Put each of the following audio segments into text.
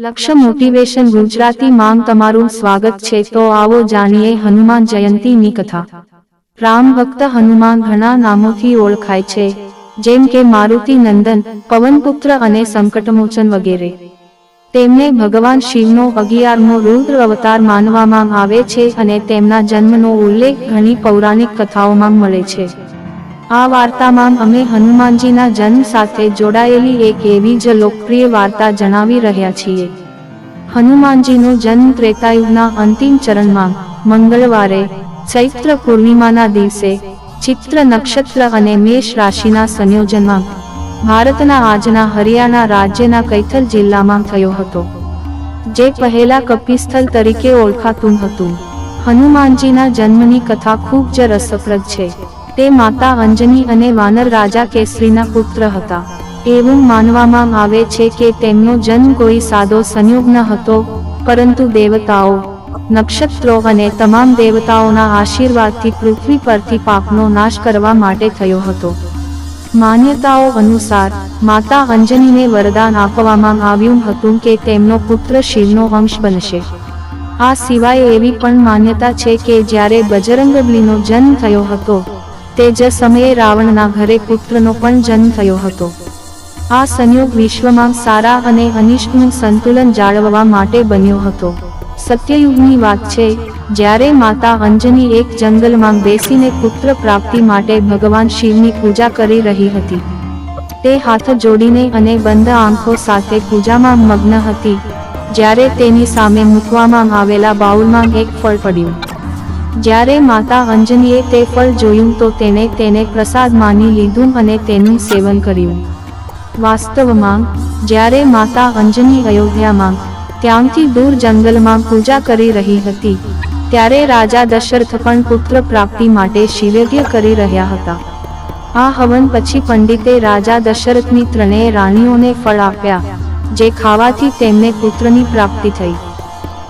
લક્ષ્ય મોટિવેશન ગુજરાતી માંગ તમારું સ્વાગત છે. તો આવો જાણીએ હનુમાન જયંતીની કથા. રામ ભક્ત હનુમાન ઘણા નામોથી ઓળખાય છે. જેમ કે મારુતિ નંદન પવનપુત્ર અને સંકટમોચન વગેરે. તેમને ભગવાન શિવનો અગિયારમો રુદ્ર અવતાર માનવામાં આવે છે અને તેમના જન્મનો ઉલ્લેખ ઘણી પૌરાણિક કથાઓમાં મળે છે. આ વાર્તામાં અમે હનુમાનજીના જન્મ સાથે જોડાયેલી એક એવી જ લોકપ્રિય વાર્તા જણાવી રહ્યા છીએ. હનુમાનજીનો જન્મ ત્રેતાયુગના અંતિમ ચરણમાં, મંગળવારે, ચૈત્ર પૂર્ણિમાના દિવસે, ચિત્ર નક્ષત્ર અને મેષ રાશિના સંયોજનમાં, ભારતના આજના હરિયાણા રાજ્યના કૈથલ જિલ્લામાં થયો હતો, જે પહેલા કપિસ્થલ તરીકે ઓળખાતું હતું. હનુમાનજીના જન્મની કથા ખૂબ જ રસપ્રદ છે. તે માતા અંજની અને વાનર રાજા કેસરીના પુત્ર હતા. એવું માનવામાં આવે છે કે તેમનો જન્મ કોઈ સાદો સંયોગ ન હતો, પરંતુ દેવતાઓ, નક્ષત્રો અને તમામ દેવતાઓના આશીર્વાદથી પૃથ્વી પરથી પાપનો નાશ કરવા માટે થયો હતો. માન્યતાઓ અનુસાર, માતા અંજનીને વરદાન આપવામાં આવ્યું હતું કે તેમનો પુત્ર શિવનો વંશ બનશે. આ સિવાય એવી પણ માન્યતા છે કે જ્યારે બજરંગબલીનો જન્મ થયો હતો તે જ સમયે રાવણના ઘરે પુત્રનો પણ જન્મ થયો હતો. આ સંયોગ વિશ્વમાં સારા અને અનિષ્ટનું સંતુલન જાળવવા માટે બન્યો હતો. સત્યયુગની વાત છે, જ્યારે માતા અંજની એક જંગલમાં બેસીને પુત્ર પ્રાપ્તિ માટે ભગવાન શિવની પૂજા કરી રહી હતી. તે હાથ જોડીને અને બંધ આંખો સાથે પૂજામાં મગ્ન હતી, જ્યારે તેની સામે મૂકવામાં આવેલા બાઉલમાં એક ફળ પડ્યું. જ્યારે માતા અંજનીએ તે ફળ જોયું તો તેણે તેને પ્રસાદ માની લીધું અને તેનું સેવન કર્યું. વાસ્તવમાં, જ્યારે માતા અંજની અયોધ્યામાં, ત્યાંથી દૂર જંગલમાં પૂજા કરી રહી હતી, ત્યારે રાજા દશરથ પણ પુત્ર પ્રાપ્તિ માટે શિવયજ્ઞ કરી રહ્યા હતા. આ હવન પછી પંડિતે રાજા દશરથની ત્રણેય રાણીઓને ફળ આપ્યા, જે ખાવાથી તેમને પુત્રની પ્રાપ્તિ થઈ.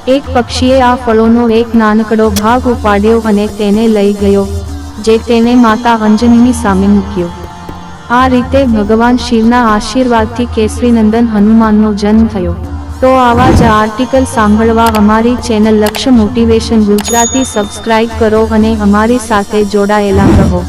એક પક્ષીએ આ ફળોનો એક નાનકડો ભાગ ઉપાડ્યો અને તેને લઈ ગયો, જે તેને માતા અંજનીની સામે મૂક્યો. આ રીતે ભગવાન શિવના આશીર્વાદથી કેસરીનંદન હનુમાનનો જન્મ થયો. તો આવા જ આર્ટિકલ સાંભળવા અમારી ચેનલ લક્ષ્ય મોટિવેશન ગુજરાતી સબસ્ક્રાઇબ કરો અને અમારી સાથે જોડાયેલા રહો.